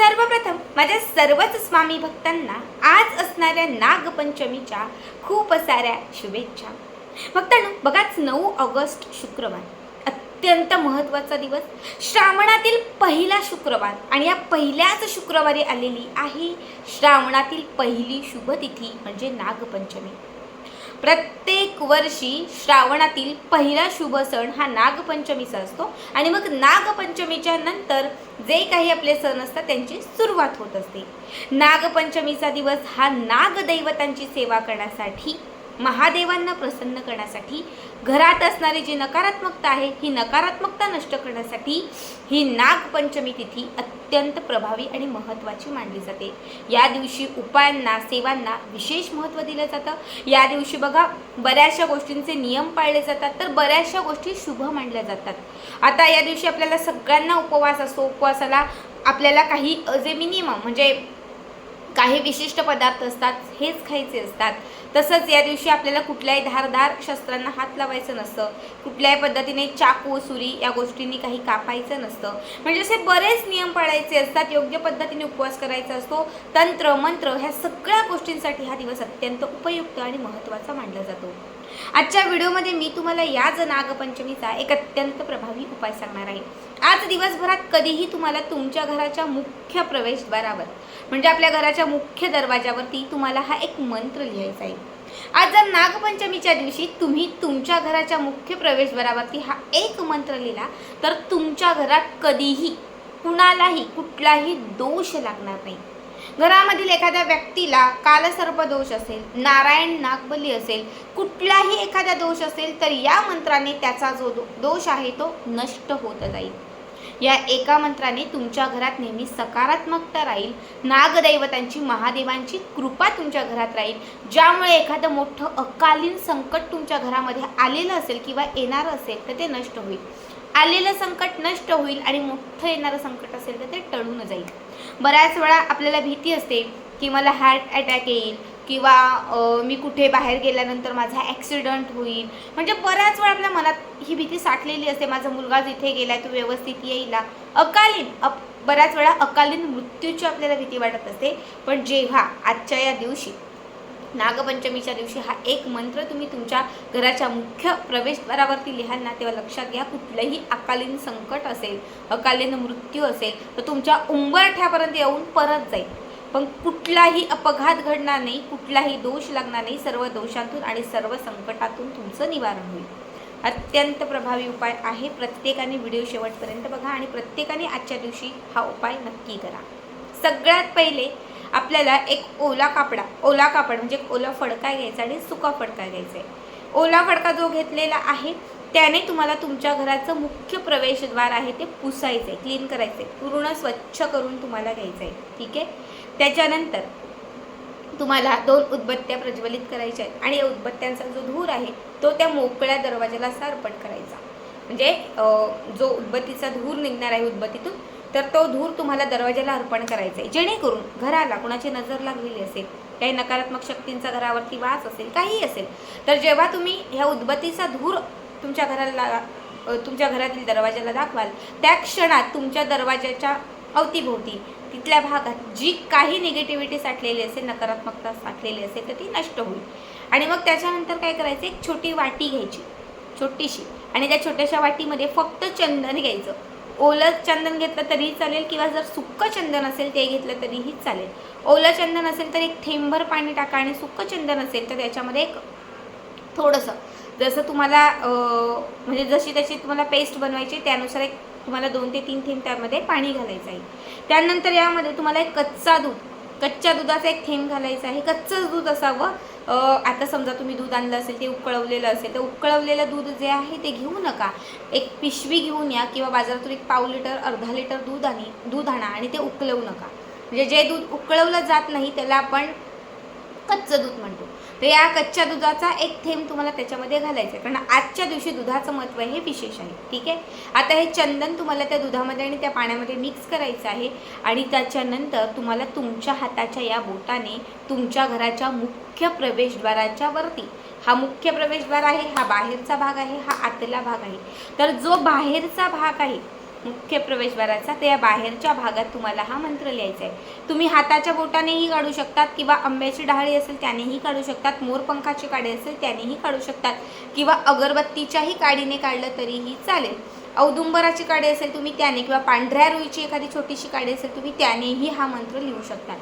सर्वप्रथम माझ्या सर्वच स्वामी भक्तांना आज असणाऱ्या नागपंचमीच्या खूप साऱ्या शुभेच्छा. भक्तांनो बघाच नऊ ऑगस्ट शुक्रवार अत्यंत महत्त्वाचा दिवस. श्रावणातील पहिला शुक्रवार आणि या पहिल्याच शुक्रवारी आलेली आहे श्रावणातील पहिली शुभतिथी म्हणजे नागपंचमी. प्रत्येक वर्षी श्रावणातील पहिला शुभ सण हा नागपंचमीचा असतो. आणि मग नागपंचमीच्या नंतर जे काही आपले सण असतात त्यांची सुरुवात होत असते. नागपंचमीचा दिवस हा नागदैवतांची सेवा करण्यासाठी महादेवांना प्रसन्न करण्यासाठी घरात असणारी जी नकारात्मकता आहे ही नकारात्मकता नष्ट करण्यासाठी ही नागपंचमी तिथी अत्यंत प्रभावी आणि महत्त्वाची मानली जाते. या दिवशी उपायांना सेवांना विशेष महत्त्व दिलं जातं. या दिवशी बघा बऱ्याचशा गोष्टींचे नियम पाळले जातात तर बऱ्याचशा गोष्टी शुभ मानल्या जातात. आता या दिवशी आपल्याला सगळ्यांना उपवास असतो उपवासाला आपल्याला काही अजे जे मिनिमम म्हणजे काही विशिष्ट पदार्थ असतात हेच खायचे असतात. तसंच या दिवशी आपल्याला कुठल्याही धारदार शस्त्रांना हात लावायचं नसतं. कुठल्याही पद्धतीने चाकू सुरी या गोष्टींनी काही कापायचं नसतं. म्हणजे असे बरेच नियम पाळायचे असतात योग्य पद्धतीने उपवास करायचा असतो. तंत्र मंत्र ह्या सगळ्या गोष्टींसाठी हा दिवस अत्यंत उपयुक्त आणि महत्त्वाचा मानला जातो. आजच्या व्हिडिओमध्ये मी तुम्हाला याच नागपंचमीचा एक अत्यंत प्रभावी उपाय सांगणार आहे. आज दिवसभरात कधीही तुम्हाला तुमच्या घराच्या मुख्य प्रवेशद्वारावर म्हणजे आपल्या घराच्या मुख्य दरवाजावरती तुम्हाला हा एक मंत्र लिहायचा आहे. आज जर नागपंचमीच्या दिवशी तुम्ही तुमच्या घराच्या मुख्य प्रवेशद्वारावरती हा एक मंत्र लिहिला तर तुमच्या घरात कधीही कुणालाही कुठलाही दोष लागणार नाही. घरामधील एखाद्या व्यक्तीला कालसर्प दोष असेल नारायण नागबली असेल कुठलाही एखादा दोष असेल तर या मंत्राने त्याचा जो दो- दोष आहे तो नष्ट होत जाईल. या एका मंत्राने तुमच्या घरात नेहमी सकारात्मकता राहील. नागदैवतांची महादेवांची कृपा तुमच्या घरात राहील. ज्यामुळे एखादं मोठं अकालीन संकट तुमच्या घरामध्ये आलेलं असेल किंवा येणारं असेल तर ते नष्ट होईल. आलेलं संकट नष्ट होईल आणि मोठं येणारं संकट असेल तर ते टळून जाईल. बऱ्याच वेळा आपल्याला भीती असते की मला हार्ट अटॅक येईल किंवा मी कुठे बाहेर गेल्यानंतर माझा ॲक्सिडंट होईल. म्हणजे बऱ्याच वेळा आपल्या मनात ही भीती साठलेली असते. माझा मुलगा जिथे गेला तो व्यवस्थित येईल. ना. अकालीन अप बऱ्याच वेळा अकालीन मृत्यूची आपल्याला भीती वाटत असते. पण जेव्हा आजच्या या दिवशी नागपंचमीच्या दिवशी हा एक मंत्र तुम्ही तुमच्या घराच्या मुख्य प्रवेशद्वारावरती लिहाल ना तेव्हा लक्षात घ्या कुठलंही अकालीन संकट असेल अकालीन मृत्यू असेल तर तुमच्या उंबरठ्यापर्यंत येऊन परत जाईल. पण कुठलाही अपघात घडणार नाही कुठलाही दोष लागणार नाही सर्व दोषांतून आणि सर्व संकटातून तुमचं निवारण होईल. अत्यंत प्रभावी उपाय आहे. प्रत्येकाने व्हिडिओ शेवटपर्यंत बघा आणि प्रत्येकाने आजच्या दिवशी हा उपाय नक्की करा. सगळ्यात पहिले आपल्याला एक ओला कापडा ओला कापड म्हणजे ओला फडका घ्यायचा आणि सुका फडका घ्यायचा आहे ओला फडका जो घेतलेला आहे त्याने तुम्हाला तुमच्या घराचं मुख्य प्रवेशद्वार आहे ते पुसायचं आहे क्लीन करायचं आहे पूर्ण स्वच्छ करून तुम्हाला घ्यायचं आहे ठीक आहे? त्याच्यानंतर तुम्हाला दोन उदबत्त्या प्रज्वलित करायच्या आहेत आणि या उदबत्त्यांचा जो धूर आहे तो त्या मोकळ्या दरवाजाला असा अर्पण करायचा. म्हणजे जो उदबत्तीचा धूर निघणार आहे उदबत्तीतून तर तो धूर तुम्हाला दरवाजाला अर्पण करायचा आहे जेणेकरून घराला कुणाची नजर लागलेली असेल काही नकारात्मक शक्तींचा घरावरती वास असेल काहीही असेल तर जेव्हा तुम्ही ह्या उदबत्तीचा धूर तुमच्या घराला तुमच्या घरातील दरवाजाला दाखवाल त्या क्षणात तुमच्या दरवाजाच्या अवतीभोवती तिथल्या भागात जी काही निगेटिव्हिटी साठलेली असेल नकारात्मकता साठलेली असेल तर ती नष्ट होईल. आणि मग त्याच्यानंतर काय करायचं एक छोटी वाटी घ्यायची छोटीशी. आणि त्या छोट्याशा वाटीमध्ये फक्त चंदन घ्यायचं. ओलं चंदन घेतलं तरीही चालेल किंवा जर सुक्कं चंदन असेल ते घेतलं तरीही चालेल. ओलं चंदन असेल तर एक थेंबभर पाणी टाका आणि सुक्कं चंदन असेल तर त्याच्यामध्ये एक थोडंसं जसं तुम्हाला म्हणजे जशी तशी तुम्हाला पेस्ट बनवायची त्यानुसार एक तुम्हाला दोन ते तीन थेंब त्यामध्ये पाणी घालायचं आहे. त्यानंतर यामध्ये तुम्हाला एक कच्चा दूध कच्च्या दुधाचा एक थेंब घालायचा आहे. कच्चंच दूध असावं आता समजा तुम्ही दूध आणलं असेल ते उकळवलेलं असेल तर उकळवलेलं दूध जे आहे ते घेऊ नका. एक पिशवी घेऊन या किंवा बाजारातून एक पाव लिटर अर्धा लिटर दूध आणि दूध आणा आणि ते उकळवू नका. म्हणजे जे दूध उकळवलं जात नाही त्याला आपण कच्चं दूध म्हणतो. तर या कच्च्या दुधाचा एक थेंब तुम्हाला त्याच्यामध्ये घालायचा आहे. कारण आजच्या दिवशी दुधाचं महत्त्व हे विशेष आहे. ठीक आहे? आता हे चंदन तुम्हाला त्या दुधामध्ये आणि त्या पाण्यामध्ये मिक्स करायचं आहे. आणि त्याच्यानंतर तुम्हाला तुमच्या हाताच्या या बोटाने तुमच्या घराच्या मुख्य प्रवेशद्वाराच्या वरती हा मुख्य प्रवेशद्वार आहे हा बाहेरचा भाग आहे हा आतला भाग आहे. तर जो बाहेरचा भाग आहे मुख्य प्रवेशद्वाराचा त्या बाहेरच्या भागात तुम्हाला हा मंत्र लिहायचा आहे. तुम्ही हाताच्या बोटानेही काढू शकतात किंवा आंब्याची डहाळी असेल त्यानेही काढू शकतात मोरपंखाची काडी असेल त्यानेही काढू शकतात किंवा अगरबत्तीच्याही काडीने काढलं तरीही चालेल. औदुंबराची काडी असेल तुम्ही त्याने किंवा पांढऱ्या रुईची एखादी छोटीशी काडी असेल तुम्ही त्यानेही हा मंत्र लिहू शकतात.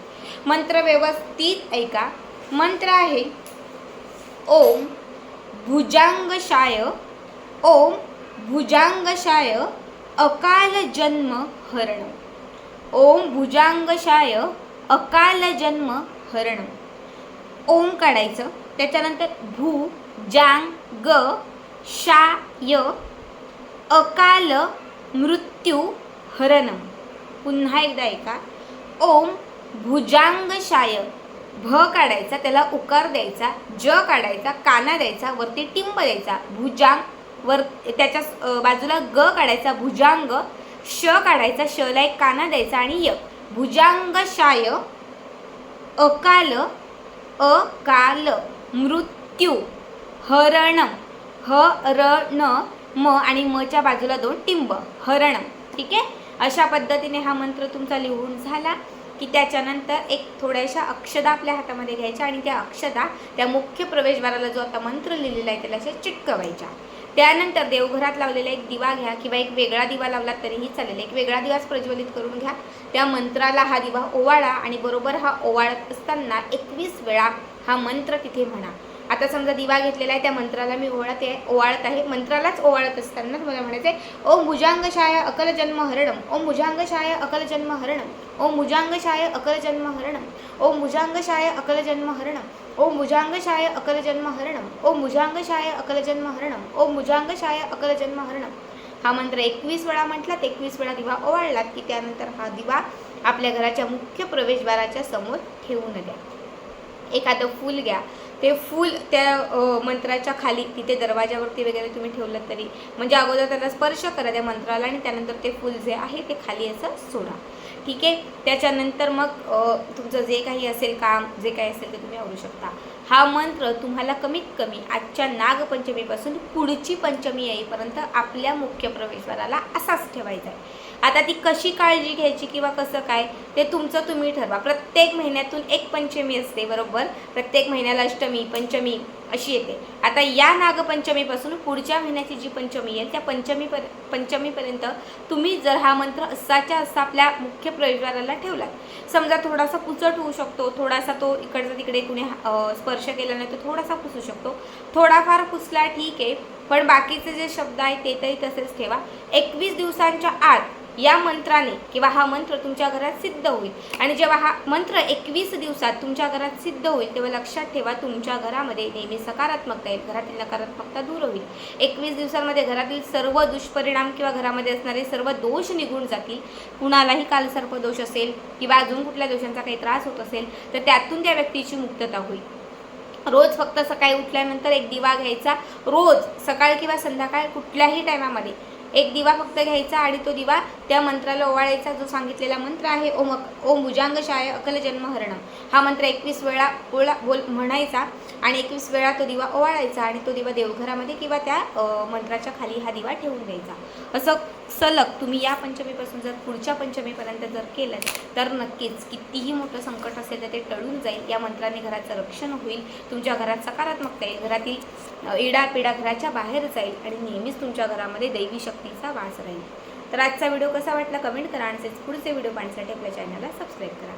मंत्र व्यवस्थित ऐका. मंत्र आहे ओम भुजांगशाय ओम भुजांगशाय अकाल जन्म हरण। ओम भुजांगशाय अकाल जन्म हरण। ओम काढायचं त्याच्यानंतर भू जांग ग शाय अकाल मृत्यू हरणम पुन्हा एकदा ऐका. ओम भुजांगशाय भ काढायचा त्याला उकार द्यायचा ज काढायचा काना द्यायचा वरती टिंब द्यायचा भुजांग वर त्याच्या बाजूला ग काढायचा भुजांग श काढायचा शला एक काना द्यायचा आणि य. भुजांगशाय अकाल अकाल मृत्यू हरण हरण म आणि मच्या बाजूला दोन टिंब हरण. ठीक आहे? अशा पद्धतीने हा मंत्र तुमचा लिहून झाला की त्याच्यानंतर एक थोड्याशा अक्षदा आपल्या हातामध्ये घ्यायच्या आणि त्या अक्षदा त्या मुख्य प्रवेशद्वाराला जो आता मंत्र लिहिलेला आहे त्याला अशा चिटकवायच्या. त्यानंतर देवघरात लावलेला एक दिवा घ्या किंवा एक वेगळा दिवा लावला तरीही चालेल. एक वेगळा दिवाच प्रज्वलित करून घ्या. त्या मंत्राला हा दिवा ओवाळा आणि बरोबर हा ओवाळत असताना एकवीस वेळा हा मंत्र तिथे म्हणा. आता समजा दिवा घेतलेला आहे त्या मंत्राला मी ओवाळत आहे ओवाळत आहे. मंत्रालाच ओवाळत असताना तुम्हाला म्हणायचं आहे ओम भुजांगशाय अकल जन्म हरणम ओम भुजांगशाय अकल जन्म हरणम ओम भुजांगशाय अकल जन्म हरणम ओम भुजांगशाय अकल जन्म हरणम ओ मुजांगशाय अकल जन्म हरणम ओम भुजांगशाय अकल जन्म हरणम ओम अकल हरणम हा मंत्र एकवीस वेळा म्हटलात एकवीस वेळा दिवा ओवाळलात की त्यानंतर हा दिवा आपल्या घराच्या मुख्य प्रवेशद्वाराच्या समोर ठेवून द्या. एखादं फूल घ्या. ते फूल त्या मंत्राच्या खाली तिथे दरवाजावरती वगैरे तुम्ही ठेवलं तरी म्हणजे अगोदर त्याला स्पर्श करा त्या मंत्राला आणि त्यानंतर ते फूल जे आहे ते खाली असं सोडा. ठीक आहे? त्याच्यानंतर मग तुमचं जे काही असेल काम जे काही असेल ते तुम्ही आवरू शकता. हा मंत्र तुम्हाला कमीत कमी आजच्या नागपंचमीपासून पुढची पंचमी येईपर्यंत आपल्या मुख्य प्रवेशद्वाराला असाच ठेवायचा आहे. आता ती कशी काळजी घ्यायची किंवा कसं काय ते तुमचं तुम्ही ठरवा. प्रत्येक महिन्यातून एक पंचमी असते बरोबर? प्रत्येक महिन्याला अष्टमी पंचमी अशी येते. आता या नागपंचमीपासून पुढच्या महिन्याची जी पंचमी येईल त्या पंचमीपर पंचमीपर्यंत तुम्ही जर हा मंत्र असाच्या असा आपल्या मुख्य प्रयोजनाला ठेवला समजा थोडासा पुचट होऊ शकतो थोडासा तो इकडचा तिकडे कुणी स्पर्श केला नाही तो थोडासा पुसू शकतो. थोडाफार पुसला ठीक आहे पण बाकीचे जे शब्द आहेत ते तरी तसेच ठेवा. एकवीस दिवसांच्या आत या मंत्राने किंवा हा मंत्र तुमच्या घरात सिद्ध होईल. आणि जेव्हा हा मंत्र एकवीस दिवसात तुमच्या घरात सिद्ध होईल तेव्हा लक्षात ठेवा तुमच्या घरामध्ये नेहमी सकारात्मकता येईल. घरातील नकारात्मकता दूर होईल. एकवीस दिवसांमध्ये घरातील सर्व दुष्परिणाम किंवा घरामध्ये असणारे सर्व दोष निघून जातील. कुणालाही कालसर्प दोष असेल किंवा अजून कुठल्या दोषांचा काही त्रास होत असेल तर त्यातून त्या व्यक्तीची मुक्तता होईल. रोज फक्त सकाळी उठल्यानंतर एक दिवा घ्यायचा. रोज सकाळ किंवा संध्याकाळ कुठल्याही टायमामध्ये. एक दिवा फक्त घ्यायचा आणि तो दिवा त्या मंत्राला ओवाळायचा जो सांगितलेला मंत्र आहे ओम ओम भुजांगशाय अकल जन्म हरणम. हा मंत्र एकवीस वेळा ओळा बोल म्हणायचा आणि एकवीस वेळा तो दिवा ओवाळायचा आणि तो दिवा देवघरामध्ये किंवा त्या मंत्राच्या खाली हा दिवा ठेवून द्यायचा. असं सलग तुम्ही या पंचमीपासून जर पुढच्या पंचमीपर्यंत जर केलं तर नक्कीच कितीही मोठं संकट असेल तर ते टळून जाईल. या मंत्राने घराचं रक्षण होईल. तुमच्या घरात सकारात्मकता येईल. घरातील इडापिडा घराच्या बाहेर जाईल आणि नेहमीच तुमच्या घरामध्ये दैवी शक्तीचा वास राहील. तर आजचा व्हिडिओ कसा वाटला कमेंट करा आणि पुढचे व्हिडिओ पाहण्यासाठी आपल्या चॅनलला सबस्क्राईब करा.